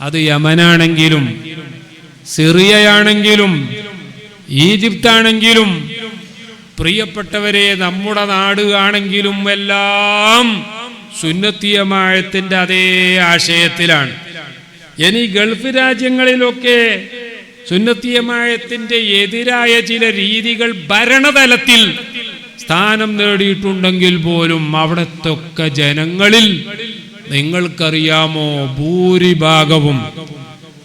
അത് യമനാണെങ്കിലും സിറിയയാണെങ്കിലും ഈജിപ്താണെങ്കിലും പ്രിയപ്പെട്ടവരെ നമ്മുടെ നാട് ആണെങ്കിലും എല്ലാം സുന്നത്തിയമായത്തിന്റെ അതേ ആശയത്തിലാണ്. ഇനി ഗൾഫ് രാജ്യങ്ങളിലൊക്കെ സുന്നത്തിയമായത്തിന്റെ എതിരായ ചില രീതികൾ ഭരണതലത്തിൽ സ്ഥാനം നേടിയിട്ടുണ്ടെങ്കിൽ പോലും അവിടത്തൊക്കെ ജനങ്ങളിൽ നിങ്ങൾക്കറിയാമോ? ഭൂരിഭാഗവും.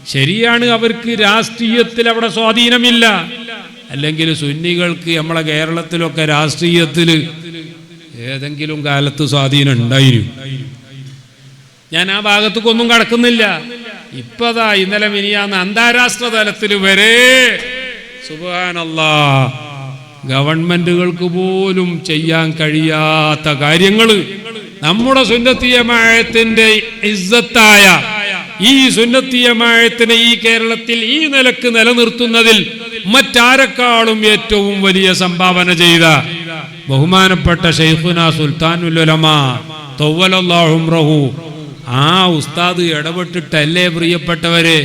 ശരിയാണ് അവർക്ക് രാഷ്ട്രീയത്തിൽ അവിടെ സ്വാധീനമില്ല. അല്ലെങ്കിൽ സുന്നികൾക്ക് നമ്മളെ കേരളത്തിലൊക്കെ രാഷ്ട്രീയത്തിൽ ഏതെങ്കിലും കാലത്ത് സ്വാധീനം ഉണ്ടായിരുന്നു. ഞാൻ ആ ഭാഗത്തേക്കൊന്നും കടക്കുന്നില്ല. ഇപ്പതാ ഇന്നലെ മിനിയാന്ന് അന്താരാഷ്ട്ര തലത്തിൽ വരെ സുബാനല്ലാ ഗവൺമെന്റുകൾക്ക് പോലും ചെയ്യാൻ കഴിയാത്ത കാര്യങ്ങൾ നമ്മുടെ സുന്നത്തീയമായത്തിന്റെ ഇസ്സത്തായ ഈ സുന്നത്തീയമായത്തിനെ ഈ കേരളത്തിൽ ഈ നിലയ്ക്ക് നിലനിർത്തുന്നതിൽ മറ്റാരെക്കാളും ഏറ്റവും വലിയ സംഭാവന ചെയ്ത ബഹുമാനപ്പെട്ട ഷെയ്ഖുന സുൽത്താനുലമ തൊവ്വലല്ലാഹുംറഹു ആ ഉസ്താദ് ഇടപെട്ടിട്ടല്ലേ പ്രിയപ്പെട്ടവരെ?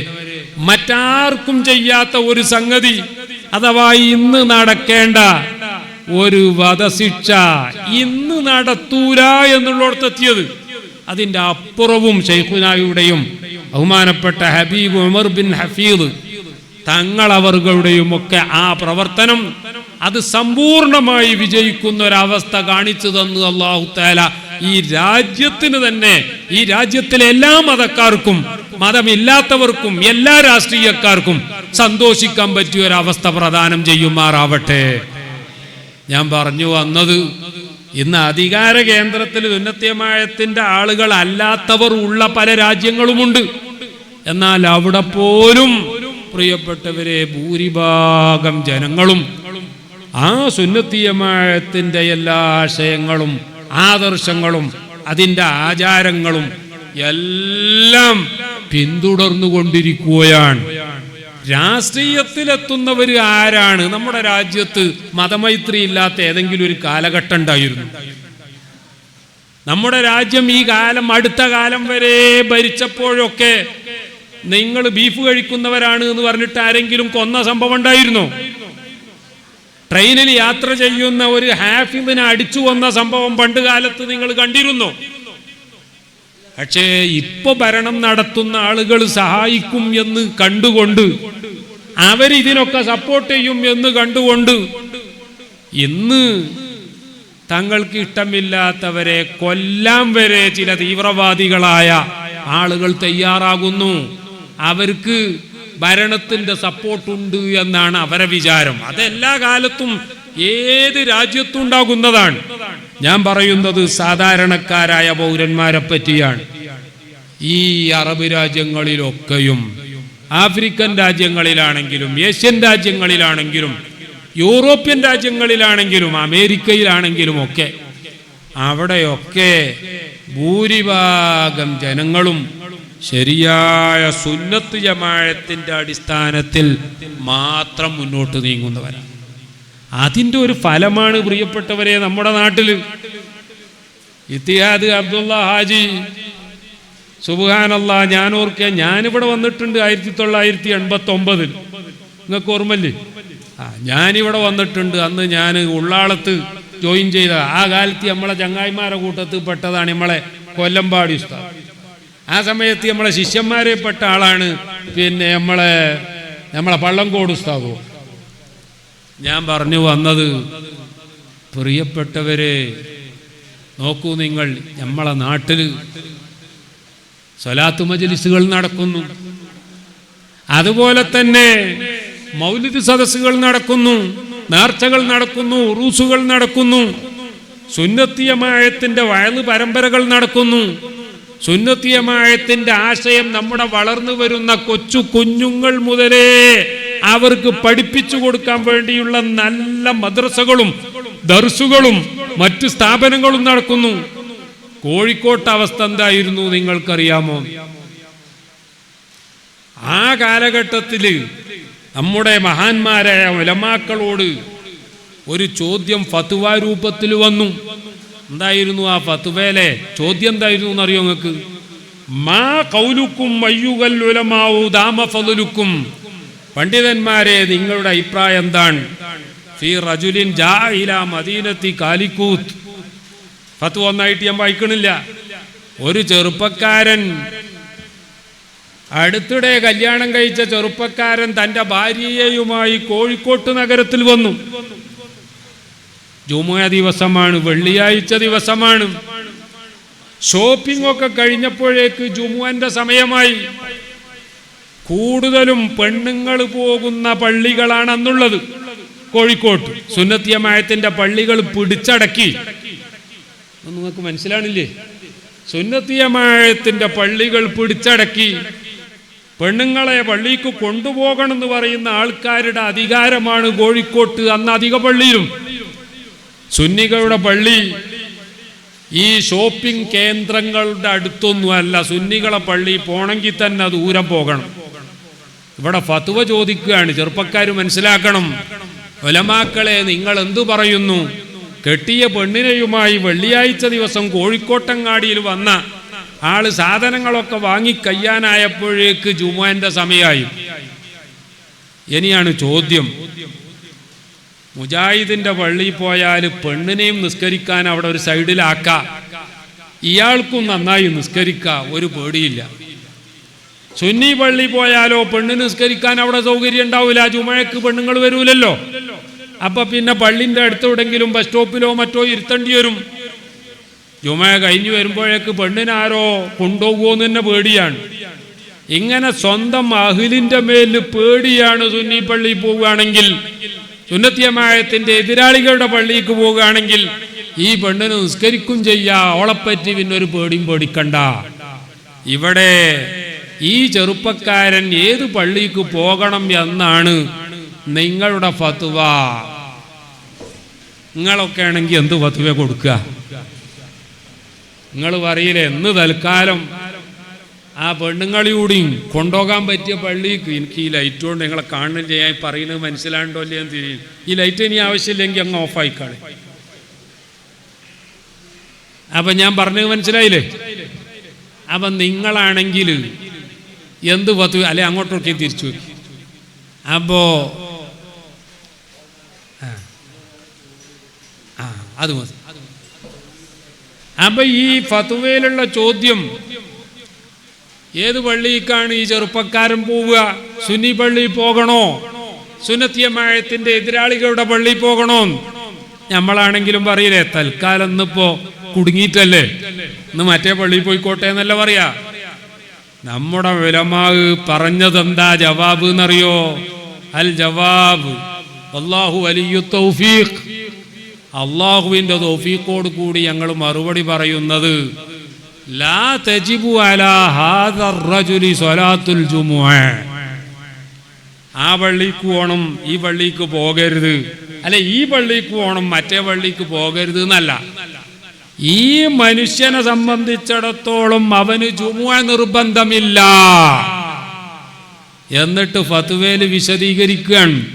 മറ്റാർക്കും ചെയ്യാത്ത ഒരു സംഗതി അഥവാ ഇന്ന് നടക്കേണ്ട ഒരു വധശിക്ഷ ഇന്ന് നടത്തൂല എന്നുള്ളിടത്തെത്തിയത് അതിന്റെ അപ്പുറവും ഷെയ്ഖുനായുടെയും ബഹുമാനപ്പെട്ട ഹബീബ് ഉമർ ബിൻ ഹഫീദ്. തങ്ങളവറുകളുടെയും ഒക്കെ ആ പ്രവർത്തനം അത് സമ്പൂർണമായി വിജയിക്കുന്ന ഒരവസ്ഥ കാണിച്ചു തന്നു അള്ളാഹു താല ഈ രാജ്യത്തിന് തന്നെ ഈ രാജ്യത്തിലെ എല്ലാ മതക്കാർക്കും മതമില്ലാത്തവർക്കും എല്ലാ രാഷ്ട്രീയക്കാർക്കും സന്തോഷിക്കാൻ പറ്റിയ ഒരവസ്ഥ പ്രദാനം ചെയ്യുമാറാവട്ടെ. ഞാൻ പറഞ്ഞു വന്നത് ഇന്ന് അധികാര കേന്ദ്രത്തിൽ ഉന്നത്യമായത്തിന്റെ ആളുകൾ അല്ലാത്തവർ ഉള്ള പല രാജ്യങ്ങളുമുണ്ട്. എന്നാൽ അവിടെ പോലും പ്രിയപ്പെട്ടവരെ ഭൂരിഭാഗം ജനങ്ങളും ആ സുന്നത്തീയമായത്തിന്റെ എല്ലാ ആശയങ്ങളും ആദർശങ്ങളും അതിന്റെ ആചാരങ്ങളും എല്ലാം പിന്തുടർന്നുകൊണ്ടിരിക്കുകയാണ്. രാഷ്ട്രീയത്തിലെത്തുന്നവർ ആരാണ്? നമ്മുടെ രാജ്യത്ത് മതമൈത്രി ഇല്ലാത്ത ഏതെങ്കിലും ഒരു കാലഘട്ടം ഉണ്ടായിരുന്നു. നമ്മുടെ രാജ്യം ഈ കാലം അടുത്ത കാലം വരെ ഭരിച്ചപ്പോഴൊക്കെ നിങ്ങൾ ബീഫ് കഴിക്കുന്നവരാണ് എന്ന് പറഞ്ഞിട്ട് ആരെങ്കിലും കൊന്ന സംഭവം ഉണ്ടായിരുന്നോ? ട്രെയിനിൽ യാത്ര ചെയ്യുന്ന ഒരു ഹാഫിദിനെ അടിച്ചു വന്ന സംഭവം പണ്ട് കാലത്ത് നിങ്ങൾ കണ്ടിരുന്നോ? പക്ഷേ ഇപ്പൊ ഭരണം നടത്തുന്ന ആളുകൾ സഹായിക്കും എന്ന് കണ്ടുകൊണ്ട് അവരിതിനൊക്കെ സപ്പോർട്ട് ചെയ്യും എന്ന് കണ്ടുകൊണ്ട് ഇന്ന് തങ്ങൾക്ക് ഇഷ്ടമില്ലാത്തവരെ കൊല്ലാൻ വരെ ചില തീവ്രവാദികളായ ആളുകൾ തയ്യാറാകുന്നു. അവർക്ക് ഭരണത്തിന്റെ സപ്പോർട്ടുണ്ട് എന്നാണ് അവരെ വിചാരം. അതെല്ലാ കാലത്തും ഏത് രാജ്യത്തും ഉണ്ടാകുന്നതാണ് ഞാൻ പറയുന്നത് സാധാരണക്കാരായ പൗരന്മാരെ പറ്റിയാണ്. ഈ അറബ് രാജ്യങ്ങളിലൊക്കെയും ആഫ്രിക്കൻ രാജ്യങ്ങളിലാണെങ്കിലും ഏഷ്യൻ രാജ്യങ്ങളിലാണെങ്കിലും യൂറോപ്യൻ രാജ്യങ്ങളിലാണെങ്കിലും അമേരിക്കയിലാണെങ്കിലും ഒക്കെ അവിടെയൊക്കെ ഭൂരിഭാഗം ജനങ്ങളും ശരിയായ സുന്നത്ത് ജമാഴത്തിന്റെ അടിസ്ഥാനത്തിൽ മാത്രം മുന്നോട്ട് നീങ്ങുന്നവരാണ്. അതിന്റെ ഒരു ഫലമാണ് പ്രിയപ്പെട്ടവരെ നമ്മുടെ നാട്ടിൽ ഇത്തിയാദ് അബ്ദുള്ള ഹാജി. സുബാനല്ല ഞാൻ ഓർക്കുക ഞാനിവിടെ വന്നിട്ടുണ്ട് ആയിരത്തി തൊള്ളായിരത്തി എൺപത്തി ഒമ്പതിൽ നിങ്ങൾക്ക് ഓർമ്മല്ലേ ആ ഞാനിവിടെ വന്നിട്ടുണ്ട് അന്ന് ഞാൻ ഉള്ളാളത്ത് ജോയിൻ ചെയ്ത ആ കാലത്ത് നമ്മളെ ചങ്ങായിമാരെ കൂട്ടത്തിൽ പെട്ടതാണ് നമ്മളെ കൊല്ലമ്പാടി ഉസ്താദ്. ആ സമയത്ത് നമ്മളെ ശിഷ്യന്മാരെ പെട്ട ആളാണ് പിന്നെ നമ്മളെ നമ്മളെ പള്ളംകോട് ഉസ്താദോ. ഞാൻ പറഞ്ഞു വന്നത് പ്രിയപ്പെട്ടവരെ നോക്കൂ നിങ്ങൾ നമ്മളെ നാട്ടിൽ സ്വലാത്തു മജലിസുകൾ നടക്കുന്നു. അതുപോലെ തന്നെ മൗലിദ് സദസ്സുകൾ നടക്കുന്നു നേർച്ചകൾ നടക്കുന്നു ഉറൂസുകൾ നടക്കുന്നു സുന്നത്തിയമായത്തിന്റെ വയൽ പരമ്പരകൾ നടക്കുന്നു. സുന്നത്തിയമായത്തിന്റെ ആശയം നമ്മുടെ വളർന്നു വരുന്ന കൊച്ചു കുഞ്ഞുങ്ങൾ മുതലേ അവർക്ക് പഠിപ്പിച്ചു കൊടുക്കാൻ വേണ്ടിയുള്ള നല്ല മദ്രസകളും ദർസുകളും മറ്റു സ്ഥാപനങ്ങളും നടക്കുന്നു. കോഴിക്കോട്ട് അവസ്ഥ എന്തായിരുന്നു നിങ്ങൾക്കറിയാമോ? ആ കാലഘട്ടത്തിൽ നമ്മുടെ മഹാന്മാരായ ഉലമാക്കളോട് ഒരു ചോദ്യം ഫത്തുവ രൂപത്തിൽ വന്നു. എന്തായിരുന്നു ആ ഫത്തുവയിലെ ചോദ്യം എന്തായിരുന്നു എന്നറിയോ നിങ്ങൾക്ക്? മാ കൗലുക്കും അയ്യുകൽ ഉലമാവു ദാമഫലുക്കും പണ്ഡിതന്മാരെ നിങ്ങളുടെ അഭിപ്രായം എന്താണ്? ഫി റജുലിൻ മദീനത്തി കാലിക്കൂത്ത്. ഫത്ത് ഒന്നായിട്ട് ഞാൻ വായിക്കണില്ല. ഒരു ചെറുപ്പക്കാരൻ അടുത്തിടെ കല്യാണം കഴിച്ച ചെറുപ്പക്കാരൻ തന്റെ ഭാര്യയുമായി കോഴിക്കോട്ട് നഗരത്തിൽ വന്നു. ജുമുഅ ദിവസമാണ് വെള്ളിയാഴ്ച ദിവസമാണ്. ഷോപ്പിംഗ് ഒക്കെ കഴിഞ്ഞപ്പോഴേക്ക് ജുമുവന്റെ സമയമായി. കൂടുതലും പെണ്ണുങ്ങൾ പോകുന്ന പള്ളികളാണ് അന്നുള്ളത് കോഴിക്കോട്ട് സുന്നത്തിയമായത്തിന്റെ പള്ളികൾ പിടിച്ചടക്കി. നിങ്ങൾക്ക് മനസ്സിലാണില്ലേ സുന്നത്തിയമായത്തിന്റെ പള്ളികൾ പിടിച്ചടക്കി. പെണ്ണുങ്ങളെ പള്ളിക്ക് കൊണ്ടുപോകണമെന്ന് പറയുന്ന ആൾക്കാരുടെ അധികാരമാണ് കോഴിക്കോട്ട് അന്ന് അധിക പള്ളിയിലും. സുന്നികളുടെ പള്ളി ഈ ഷോപ്പിംഗ് കേന്ദ്രങ്ങളുടെ അടുത്തൊന്നുമല്ല സുന്നികളെ പള്ളി പോണെങ്കിൽ തന്നെ ദൂരം പോകണം. ഇവിടെ ഫത്തുവ ചോദിക്കുകയാണ്. ചെറുപ്പക്കാർ മനസ്സിലാക്കണം. ഒലമാക്കളെ നിങ്ങൾ എന്തു പറയുന്നു? കെട്ടിയ പെണ്ണിനെയുമായി വെള്ളിയാഴ്ച ദിവസം കോഴിക്കോട്ടങ്ങാടിയിൽ വന്ന ആൾ സാധനങ്ങളൊക്കെ വാങ്ങി കയ്യാനായപ്പോഴേക്ക് ജുമാന്റെ സമയമായി. ഇനിയാണ് ചോദ്യം. മുജാഹിദിന്റെ പള്ളി പോയാൽ പെണ്ണിനെയും നിസ്കരിക്കാൻ അവിടെ ഒരു സൈഡിലാക്ക. ഇയാൾക്കും നന്നായി നിസ്കരിക്ക. ഒരു പേടിയില്ല. സുന്നി പള്ളി പോയാലോ പെണ്ണ് നിസ്കരിക്കാൻ അവിടെ സൗകര്യം ഉണ്ടാവില്ല ജുമഴക്ക് പെണ്ണുങ്ങൾ വരൂലല്ലോ. അപ്പൊ പിന്നെ പള്ളിന്റെ അടുത്തെവിടെങ്കിലും ബസ് സ്റ്റോപ്പിലോ മറ്റോ ഇരുത്തേണ്ടി വരും. ജുമ കഴിഞ്ഞു വരുമ്പോഴേക്ക് പെണ്ണിനാരോ കൊണ്ടുപോകുമെന്ന് തന്നെ പേടിയാണ്. ഇങ്ങനെ സ്വന്തം അഹിലിന്റെ മേലിൽ പേടിയാണ് സുന്നി പള്ളി പോവുകയാണെങ്കിൽ സുന്നത്യമായത്തിന്റെ എതിരാളികളുടെ പള്ളിക്ക് പോവുകയാണെങ്കിൽ ഈ പെണ്ണിന് നിസ്കരിക്കും ചെയ്യാ അവളെപ്പറ്റി പിന്നെ ഒരു പേടിയും പേടിക്കണ്ട. ഇവിടെ ഈ ചെറുപ്പക്കാരൻ ഏത് പള്ളിക്ക് പോകണം എന്നാണ് നിങ്ങളുടെ ഫത്വ. നിങ്ങളൊക്കെ ആണെങ്കിൽ എന്ത് ഫത്വ കൊടുക്കുക? നിങ്ങൾ പറയില്ലേ എന്ന് തൽക്കാലം ആ പെണ്ണുങ്ങളിലൂടെയും കൊണ്ടുപോകാൻ പറ്റിയ പള്ളിക്ക് എനിക്ക് ഈ ലൈറ്റ് കൊണ്ട് നിങ്ങളെ കാണുന്നില്ല ഞാൻ പറയുന്നത് മനസ്സിലാണ്ടോ അല്ലേ എന്ന് തിരിയും ഈ ലൈറ്റ് ഇനി ആവശ്യമില്ലെങ്കിൽ അങ്ങ് ഓഫായിക്കാളെ അപ്പൊ ഞാൻ പറഞ്ഞത് മനസ്സിലായില്ലേ? അപ്പൊ നിങ്ങളാണെങ്കിൽ എന്ത് പത്ത് അല്ലെ അങ്ങോട്ടൊക്കെ തിരിച്ചു. അപ്പോ ആ. അത് മതി. അപ്പൊ ഈ ഫത്തുവയിലുള്ള ചോദ്യം ഏത് പള്ളിക്കാണ് ഈ ചെറുപ്പക്കാരൻ പോവുക? സുന്നി പള്ളി പോകണോ? സുന്നത്തിയമായത്തിന്റെ എതിരാളികളുടെ പള്ളി പോകണോ? നമ്മളാണെങ്കിലും പറയില്ലേ തൽക്കാലം ഇന്നിപ്പോ കുടുങ്ങിയിട്ടല്ലേ? ഇന്ന് മറ്റേ പള്ളിയിൽ പോയിക്കോട്ടെ എന്നല്ല പറയാ. നമ്മുടെ വിലമാവ് പറഞ്ഞതെന്താ ജവാബ് എന്നറിയോ? അൽ ജവാബ് അള്ളാഹു വലിയ തൗഫീഖ്. അള്ളാഹുവിന്റെ തൗഫീഖോട് കൂടി ഞങ്ങൾ മറുപടി പറയുന്നത് ലാ തജിബു അലാ സ്വലാത്തുൽ ജുമുഅ. ആ പള്ളിക്ക് പോകണം ഈ പള്ളിക്ക് പോകരുത്. അല്ലെ ഈ പള്ളിക്ക് പോകണം മറ്റേ പള്ളിക്ക് പോകരുത് എന്നല്ല. ഈ മനുഷ്യനെ സംബന്ധിച്ചിടത്തോളം അവന് ചുമ നിർബന്ധമില്ല. എന്നിട്ട് ഫത്തുവേൽ വിശദീകരിക്കുകയാണ്.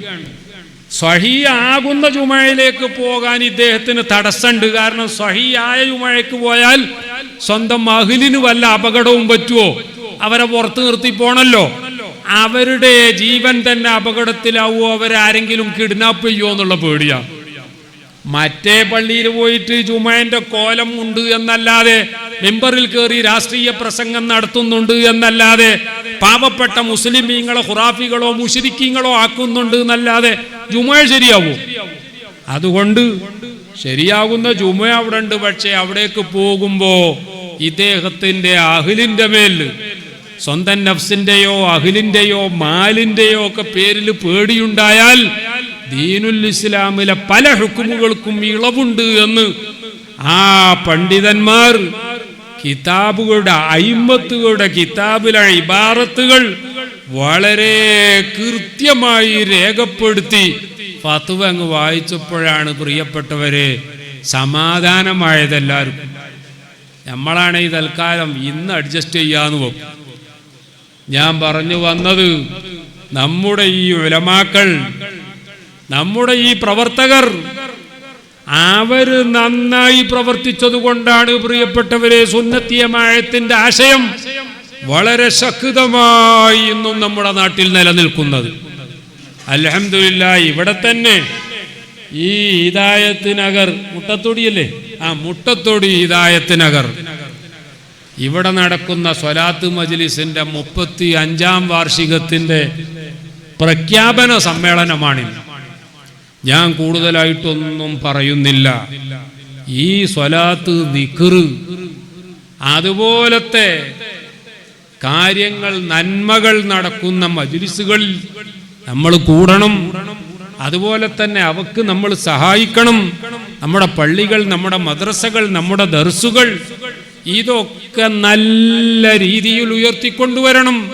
സ്വഹിയാകുന്ന ജുമയിലേക്ക് പോകാൻ ഇദ്ദേഹത്തിന് തടസ്സമുണ്ട്. കാരണം സ്വഹിയായ ജുമഴയ്ക്ക് പോയാൽ സ്വന്തം മഹിലിന് വല്ല അപകടവും പറ്റുമോ അവരെ പുറത്തു നിർത്തി പോണല്ലോ. അവരുടെ ജീവൻ തന്നെ അപകടത്തിലാവോ അവരാരെങ്കിലും കിഡ്നാപ്പ് ചെയ്യുമോ എന്നുള്ള പേടിയാണ് മറ്റേ പള്ളിയിൽ പോയിട്ട് ജുമാന്റെ കോലം ഉണ്ട് എന്നല്ലാതെ മെമ്പറിൽ കയറി രാഷ്ട്രീയ പ്രസംഗം നടത്തുന്നുണ്ട് എന്നല്ലാതെ പാവപ്പെട്ട മുസ്ലിമീങ്ങളെ ഖുറാഫികളോ മുഷിരിക്കീങ്ങളോ ആക്കുന്നുണ്ട് എന്നല്ലാതെ ജുമ ശരിയാവും? അതുകൊണ്ട് ശരിയാകുന്ന ജുമ അവിടെ ഉണ്ട് പക്ഷെ അവിടേക്ക് പോകുമ്പോ ഇദ്ദേഹത്തിന്റെ അഹിലിന്റെ മേൽ സ്വന്തം നഫ്സിന്റെയോ അഹിലിന്റെയോ മാലിന്റെയോ ഒക്കെ പേരിൽ പേടിയുണ്ടായാൽ ദീനുൽ ഇസ്ലാമിലെ പല ഹുക്കുമുകൾക്കും ഇളവുണ്ട് എന്ന് ആ പണ്ഡിതന്മാർ കിതാബുകളുടെ അയിമത്തുകളുടെ കിതാബിലെ ഇബാറത്തുകൾ വളരെ കൃത്യമായി രേഖപ്പെടുത്തി ഫത്തുവ അങ്ങ് വായിച്ചപ്പോഴാണ് പ്രിയപ്പെട്ടവരെ സമാധാനമായതെല്ലാവർക്കും നമ്മളാണ് ഈ തൽക്കാലം ഇന്ന് അഡ്ജസ്റ്റ് ചെയ്യാന്ന് പോകും ഞാൻ പറഞ്ഞു വന്നത് നമ്മുടെ ഈ ഉലമാക്കൾ നമ്മുടെ ഈ പ്രവർത്തകർ അവർ നന്നായി പ്രവർത്തിച്ചതുകൊണ്ടാണ് പ്രിയപ്പെട്ടവരെ സുന്നത്തിയമായത്തിന്റെ ആശയം വളരെ ശക്തമായി ഇന്നും നമ്മുടെ നാട്ടിൽ നിലനിൽക്കുന്നത്. അലഹമില്ല ഇവിടെ തന്നെ ഈ ഹിദായത്ത് നഗർ മുട്ടത്തൊടിയല്ലേ? ആ മുട്ടത്തൊടി ഹിദായത്ത് നഗർ ഇവിടെ നടക്കുന്ന സ്വലാത്ത് മജ്ലിസിന്റെ മുപ്പത്തി അഞ്ചാം വാർഷികത്തിന്റെ പ്രഖ്യാപന സമ്മേളനമാണിന്ന്. ഞാൻ കൂടുതലായിട്ടൊന്നും പറയുന്നില്ല. ഈ സ്വലാത്ത് ദിക്കറ് അതുപോലത്തെ കാര്യങ്ങൾ നന്മകൾ നടക്കുന്ന മജ്ലിസുകളിൽ നമ്മൾ കൂടണം. അതുപോലെ തന്നെ അവക്ക് നമ്മൾ സഹായിക്കണം. നമ്മുടെ പള്ളികൾ നമ്മുടെ മദ്രസകൾ നമ്മുടെ ദർസുകൾ ഇതൊക്കെ നല്ല രീതിയിൽ ഉയർത്തിക്കൊണ്ടുവരണം.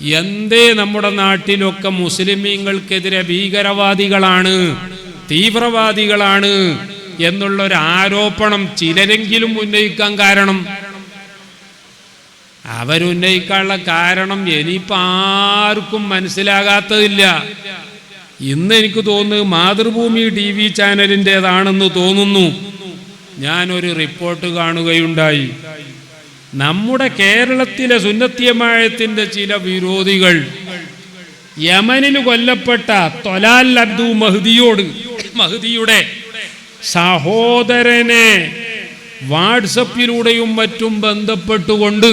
എന്തേ നമ്മുടെ നാട്ടിലൊക്കെ മുസ്ലിമീങ്ങൾക്കെതിരെ ഭീകരവാദികളാണ് തീവ്രവാദികളാണ് എന്നുള്ള ഒരു ആരോപണം ചിലരെങ്കിലും ഉന്നയിക്കാൻ കാരണം. അവരുന്നയിക്കാനുള്ള കാരണം ഇനിയിപ്പോൾ ആർക്കും മനസ്സിലാകാത്തതില്ല. ഇന്ന് എനിക്ക് തോന്നുന്നത് മാതൃഭൂമി ടി വി ചാനലിന്റെതാണെന്ന് തോന്നുന്നു. ഞാനൊരു റിപ്പോർട്ട് കാണുകയുണ്ടായി. നമ്മുടെ കേരളത്തിലെ സുന്നത്തിയമായത്തിന്റെ ചില വിരോധികൾ യമനിൽ കൊല്ലപ്പെട്ട തൊലാൽ അബ്ദു മഹ്ദിയോട് മഹദിയുടെ സഹോദരനെ വാട്സപ്പിലൂടെയും മറ്റും ബന്ധപ്പെട്ടുകൊണ്ട്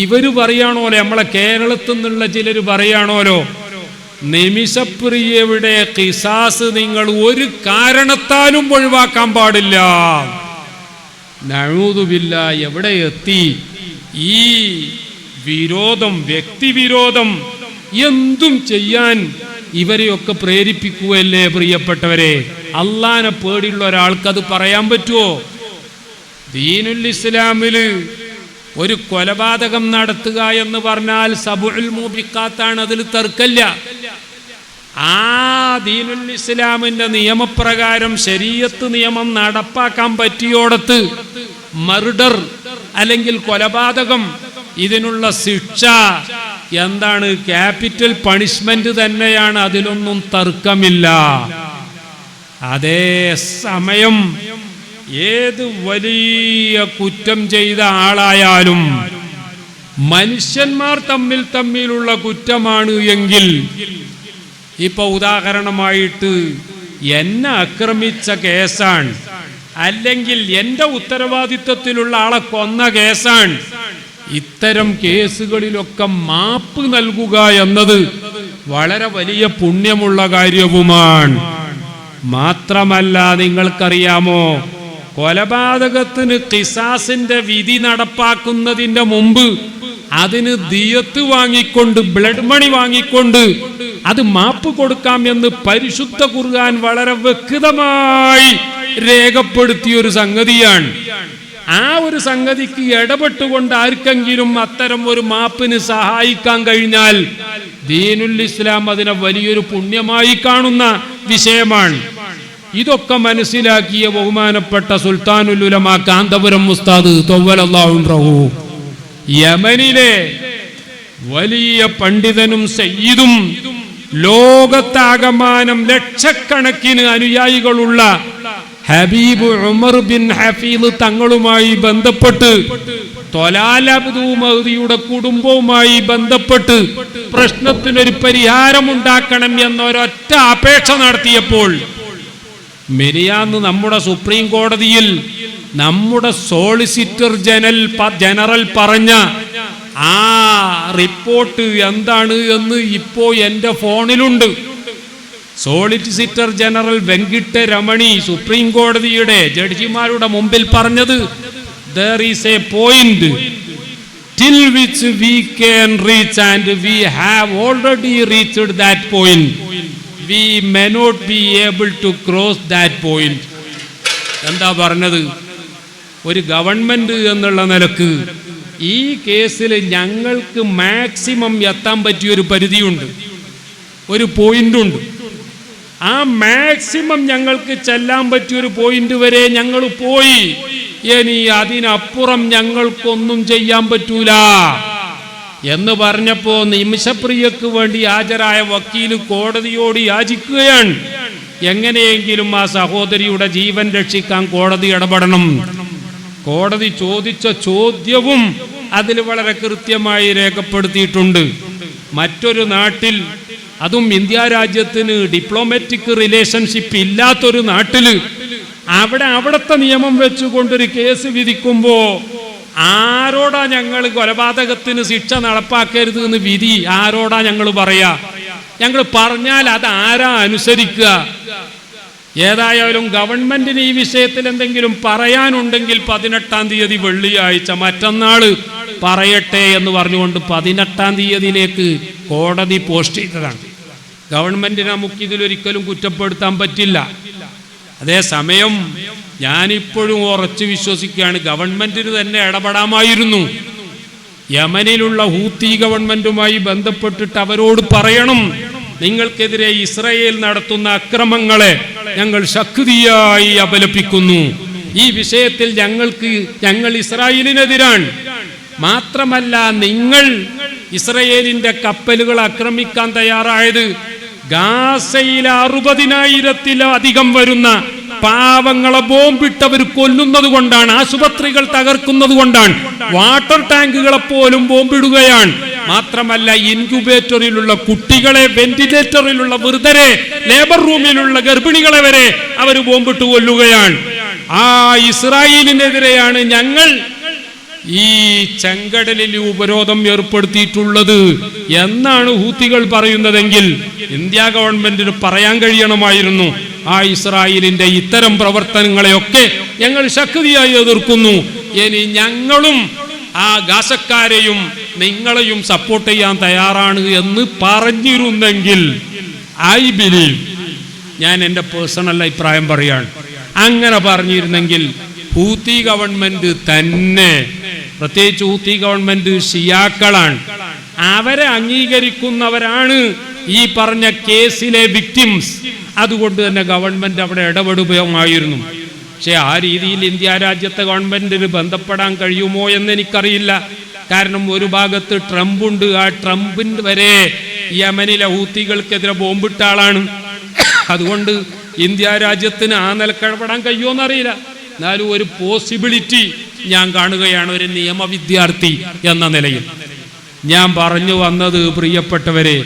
ഇവർ പറയാണോലോ നമ്മളെ കേരളത്തിൽ നിന്നുള്ള ചിലർ പറയാണോലോ? നിമിഷപ്രിയയുടെ കിസാസ് നിങ്ങൾ ഒരു കാരണത്താലും ഒഴിവാക്കാൻ പാടില്ല. നഴൂതുമില്ല എവിടെ എത്തി? ഈ വിരോധം വ്യക്തിവിരോധം എന്തും ചെയ്യാൻ ഇവരെയൊക്കെ പ്രേരിപ്പിക്കുകയല്ലേ പ്രിയപ്പെട്ടവരെ? അള്ളാനെ പേടിയുള്ള ഒരാൾക്ക് അത് പറയാൻ പറ്റുമോ ദീനുൽ ഇസ്ലാമിൽ ഒരു കൊലപാതകം നടത്തുക എന്ന് പറഞ്ഞാൽ സബുൽ മൂബിക്കാത്താണ് അതിൽ തർക്കല്ല ആ ദീനുൽ ഇസ്ലാമിന്റെ നിയമപ്രകാരം ശരീരത്ത് നിയമം നടപ്പാക്കാൻ പറ്റിയോടത്ത് മർഡർ അല്ലെങ്കിൽ കൊലപാതകം ഇതിനുള്ള ശിക്ഷ എന്താണ്? ക്യാപിറ്റൽ പണിഷ്മെന്റ് തന്നെയാണ്. അതിലൊന്നും തർക്കമില്ല. അതേ സമയം ഏത് വലിയ കുറ്റം ചെയ്ത ആളായാലും മനുഷ്യന്മാർ തമ്മിൽ തമ്മിലുള്ള കുറ്റമാണ് എങ്കിൽ ഇപ്പൊ ഉദാഹരണമായിട്ട് എന്നെ ആക്രമിച്ച കേസാണ്. അല്ലെങ്കിൽ എന്റെ ഉത്തരവാദിത്വത്തിലുള്ള ആളെ കൊന്ന കേസാണ്. ഇത്തരം കേസുകളിലൊക്കെ മാപ്പ് നൽകുക എന്നത് വളരെ വലിയ പുണ്യമുള്ള കാര്യവുമാണ്. മാത്രമല്ല നിങ്ങൾക്കറിയാമോ? കൊലപാതകത്തിന് കിസാസിന്റെ വിധി നടപ്പാക്കുന്നതിന്റെ മുമ്പ് അതിന് ദിയത്ത് വാങ്ങിക്കൊണ്ട് ബ്ലഡ് മണി വാങ്ങിക്കൊണ്ട് അത് മാപ്പ് കൊടുക്കാം എന്ന് പരിശുദ്ധ കുറുകാൻ വളരെ വ്യക്തമായി രേഖപ്പെടുത്തിയ ഒരു സംഗതിയാണ്. ആ ഒരു സംഗതിക്ക് ഇടപെട്ടുകൊണ്ട് ആർക്കെങ്കിലും അത്തരം ഒരു മാപ്പിന് സഹായിക്കാൻ കഴിഞ്ഞാൽ ദീനുൽ ഇസ്ലാം അതിനെ വലിയൊരു പുണ്യമായി കാണുന്ന വിഷയമാണ്. ഇതൊക്കെ മനസ്സിലാക്കിയ ബഹുമാനപ്പെട്ട സുൽത്താനുൽ കാന്തപുരം മുസ്താദ് യമനിലെ വലിയ പണ്ഡിതനും സയ്യിദും ലോകത്താകമാനം ലക്ഷക്കണക്കിന് അനുയായികളുള്ള ഹബീബ് ഉമർ ബിൻ ഹഫീദ് തങ്ങളുമായി ബന്ധപ്പെട്ട് തൊലാലബ്ദു മഹദിയുടെ കുടുംബവുമായി ബന്ധപ്പെട്ട് പ്രശ്നത്തിനൊരു പരിഹാരമുണ്ടാക്കണം എന്നൊരൊറ്റ അപേക്ഷ നടത്തിയപ്പോൾ മെരിയാന്ന് നമ്മുടെ സുപ്രീം കോടതിയിൽ നമ്മുടെ സോളിസിറ്റർ ജനൽ ജനറൽ പറഞ്ഞ ആ റിപ്പോർട്ട് എന്താണ് എന്ന് ഇപ്പോ എന്റെ ഫോണിലുണ്ട്. Solicitor general Venkata Ramani supreme കോടതിയുടെ ജഡ്ജിമാരുടെ മുമ്പിൽ പറഞ്ഞത് there is a point till which we can reach and we have already reached that point we may not be able to cross that point എന്താ പറഞ്ഞത്? ഒരു ഗവൺമെന്റ് എന്നുള്ള നിലയ്ക്ക് ഈ കേസിൽ ഞങ്ങൾക്ക് മാക്സിമം എത്താൻ പറ്റിയ ഒരു പരിധിയുണ്ട്. ഒരു പോയിന്റ് ഉണ്ട് ആ മാക്സിമം ഞങ്ങൾക്ക് ചെല്ലാൻ പറ്റിയ ഒരു പോയിന്റ് വരെ ഞങ്ങൾ പോയി. ഇനി അതിനപ്പുറം ഞങ്ങൾക്കൊന്നും ചെയ്യാൻ പറ്റൂല. എന്ന് പറഞ്ഞപ്പോ നിമിഷപ്രിയക്ക് വേണ്ടി ഹാജരായ വക്കീൽ കോടതിയോട് യാചിക്കുകയാണ്. എങ്ങനെയെങ്കിലും ആ സഹോദരിയുടെ ജീവൻ രക്ഷിക്കാൻ കോടതി ഇടപെടണം. കോടതി ചോദിച്ച ചോദ്യവും അതിൽ വളരെ കൃത്യമായി രേഖപ്പെടുത്തിയിട്ടുണ്ട്. മറ്റൊരു നാട്ടിൽ അതും ഇന്ത്യ രാജ്യത്തിന് ഡിപ്ലോമാറ്റിക് റിലേഷൻഷിപ്പ് ഇല്ലാത്തൊരു നാട്ടിൽ അവിടെ അവിടുത്തെ നിയമം വെച്ചുകൊണ്ടൊരു കേസ് വിധിക്കുമ്പോ ആരോടാ ഞങ്ങൾ കൊലപാതകത്തിന് ശിക്ഷ നടപ്പാക്കരുത് എന്ന് വിധി ആരോടാ ഞങ്ങൾ പറയാ? ഞങ്ങൾ പറഞ്ഞാൽ അത് ആരാ അനുസരിക്കുക? ഏതായാലും ഗവൺമെന്റിന് ഈ വിഷയത്തിൽ എന്തെങ്കിലും പറയാനുണ്ടെങ്കിൽ പതിനെട്ടാം തീയതി വെള്ളിയാഴ്ച മറ്റന്നാൾ പറയട്ടെ എന്ന് പറഞ്ഞുകൊണ്ട് പതിനെട്ടാം തീയതിയിലേക്ക് കോടതി പോസ്റ്റ് ചെയ്തതാണ്. ഗവൺമെന്റിനെ നമുക്ക് ഇതിലൊരിക്കലും കുറ്റപ്പെടുത്താൻ പറ്റില്ല. അതേസമയം ഞാനിപ്പോഴും ഉറച്ചു വിശ്വസിക്കുകയാണ് ഗവൺമെന്റിന് തന്നെ ഇടപെടാമായിരുന്നു. യമനിലുള്ള ഹൂത്തി ഗവൺമെന്റുമായി ബന്ധപ്പെട്ടിട്ട് അവരോട് പറയണം നിങ്ങൾക്കെതിരെ ഇസ്രയേൽ നടത്തുന്ന അക്രമങ്ങളെ ഞങ്ങൾ ശക്തിയായി അപലപിക്കുന്നു. ഈ വിഷയത്തിൽ ഞങ്ങൾക്ക് ഞങ്ങൾ ഇസ്രായേലിനെതിരാണ്. മാത്രമല്ല നിങ്ങൾ ഇസ്രയേലിന്റെ കപ്പലുകൾ ആക്രമിക്കാൻ തയ്യാറായത് ഗാസയിലെ അറുപതിനായിരത്തിലധികം വരുന്ന പാവങ്ങളെ ബോംബിട്ടവർ കൊല്ലുന്നത് കൊണ്ടാണ് ആശുപത്രികൾ തകർക്കുന്നത് കൊണ്ടാണ് വാട്ടർ ടാങ്കുകളെ പോലും ബോംബിടുകയാണ്. മാത്രമല്ല ഇൻക്യുബേറ്ററിലുള്ള കുട്ടികളെ വെന്റിലേറ്ററിലുള്ള വൃദ്ധരെ ലേബർ റൂമിലുള്ള ഗർഭിണികളെ വരെ അവർ ബോംബിട്ട് കൊല്ലുകയാണ്. ആ ഇസ്രായേലിനെതിരെയാണ് ഞങ്ങൾ ഈ ചെങ്കടലിൽ ഉപരോധം ഏർപ്പെടുത്തിയിട്ടുള്ളത് എന്നാണ് ഹൂത്തികൾ പറയുന്നതെങ്കിൽ ഇന്ത്യ ഗവൺമെന്റിന് പറയാൻ കഴിയണമായിരുന്നു ആ ഇസ്രായേലിന്റെ ഇത്തരം പ്രവർത്തനങ്ങളെയൊക്കെ ഞങ്ങൾ ശക്തിയായി എതിർക്കുന്നു. ഇനി ഞങ്ങളും ആ ഗാസക്കാരെയും നിങ്ങളെയും സപ്പോർട്ട് ചെയ്യാൻ തയ്യാറാണ് എന്ന് പറഞ്ഞിരുന്നെങ്കിൽ ഐ ബിലീവ് ഞാൻ എന്റെ പേഴ്സണൽ അഭിപ്രായം പറയാണ്. അങ്ങനെ പറഞ്ഞിരുന്നെങ്കിൽ ഹൂത്തി ഗവൺമെന്റ് തന്നെ പ്രത്യേകിച്ച് ഊത്തി ഗവൺമെന്റ് ഷിയാക്കളാണ് അവരെ അംഗീകരിക്കുന്നവരാണ് ഈ പറഞ്ഞ കേസിലെ വിക്ടിംസ് അതുകൊണ്ട് തന്നെ ഗവൺമെന്റ് അവിടെ ഇടപെടുകയുമായിരുന്നു. പക്ഷെ ആ രീതിയിൽ ഇന്ത്യ രാജ്യത്തെ ഗവൺമെന്റിന് ബന്ധപ്പെടാൻ കഴിയുമോ എന്ന് എനിക്കറിയില്ല. കാരണം ഒരു ഭാഗത്ത് ട്രംപ് ഉണ്ട്. ആ ട്രംപിന്റെ വരെ യമനിലെ ഹൂത്തികൾക്കെതിരെ ബോംബിട്ട ആളാണ്. അതുകൊണ്ട് ഇന്ത്യ രാജ്യത്തിന് ആ നിലക്കിടപെടാൻ കഴിയുമോ എന്നറിയില്ല. എന്നാലും ഒരു പോസിബിലിറ്റി ഞാൻ കാണുകയാണ് ഒരു നിയമ വിദ്യാർത്ഥി എന്ന നിലയിൽ. ഞാൻ പറഞ്ഞു വന്നത് പ്രിയപ്പെട്ടവരെ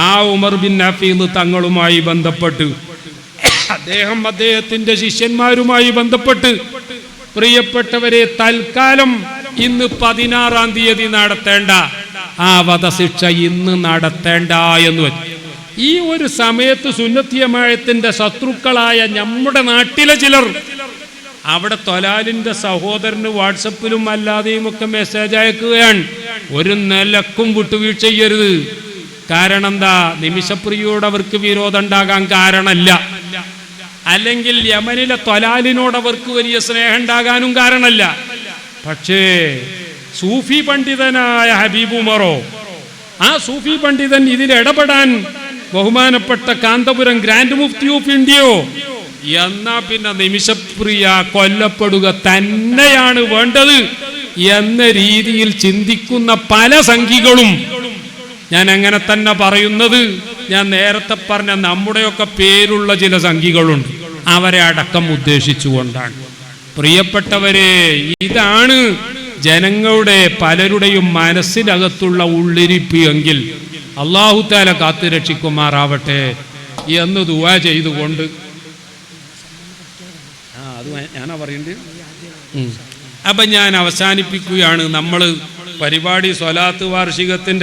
ആ ഉമർ ബിൻ നഫീദ് തങ്ങളുമായി ബന്ധപ്പെട്ട് അദ്ദേഹം അദ്ദേഹത്തിന്റെ ശിഷ്യന്മാരുമായി ബന്ധപ്പെട്ട് പ്രിയപ്പെട്ടവരെ തൽക്കാലം ഇന്ന് പതിനാറാം തീയതി നടത്തേണ്ട ആ വധശിക്ഷ ഇന്ന് നടത്തേണ്ട എന്ന് വെച്ചു. ഈ ഒരു സമയത്ത് സുന്നത്തിയമായത്തിന്റെ ശത്രുക്കളായ നമ്മുടെ നാട്ടിലെ ചിലർ അവിടെ തൊലാലിന്റെ സഹോദരന് വാട്സപ്പിലും അല്ലാതെയും ഒക്കെ മെസ്സേജ് അയക്കുകയാണ്. ഒരു നിലക്കും വിട്ടുവീഴ്ച ചെയ്യരുത്. കാരണം എന്താ? നിമിഷപ്രിയോട് അവർക്ക് വിരോധം ഉണ്ടാകാൻ കാരണമല്ല. അല്ലെങ്കിൽ യമനിലെ തൊലാലിനോട് അവർക്ക് വലിയ സ്നേഹം ഉണ്ടാകാനും കാരണമല്ല. പക്ഷേ സൂഫി പണ്ഡിതനായ ഹബീബ് ഉമറോ ആ സൂഫി പണ്ഡിതൻ ഇതിൽ ഇടപെടാൻ ബഹുമാനപ്പെട്ട കാന്തപുരം ഗ്രാൻഡ് മുഫ്തി ഓഫ് ഇന്ത്യയോ എന്നാ പിന്നെ നിമിഷപ്രിയ കൊല്ലപ്പെടുക തന്നെയാണ് വേണ്ടത് എന്ന രീതിയിൽ ചിന്തിക്കുന്ന പല സംഖികളും ഞാൻ അങ്ങനെ തന്നെ പറയുന്നത്. ഞാൻ നേരത്തെ പറഞ്ഞ നമ്മുടെയൊക്കെ പേരുള്ള ചില സംഖികളുണ്ട് അവരെ അടക്കം ഉദ്ദേശിച്ചുകൊണ്ടാണ്. പ്രിയപ്പെട്ടവരെ ഇതാണ് ജനങ്ങളുടെ പലരുടെയും മനസ്സിനകത്തുള്ള ഉള്ളിരിപ്പ് എങ്കിൽ അള്ളാഹുത്താല കാത്തു രക്ഷിക്കുമാറാവട്ടെ എന്ന് ദുവാ ചെയ്തുകൊണ്ട് അത് ഞാനാ പറയണ്ടേ. അപ്പം ഞാൻ അവസാനിപ്പിക്കുകയാണ്. നമ്മൾ പരിപാടി സ്വലാത്ത് വാർഷികത്തിന്റെ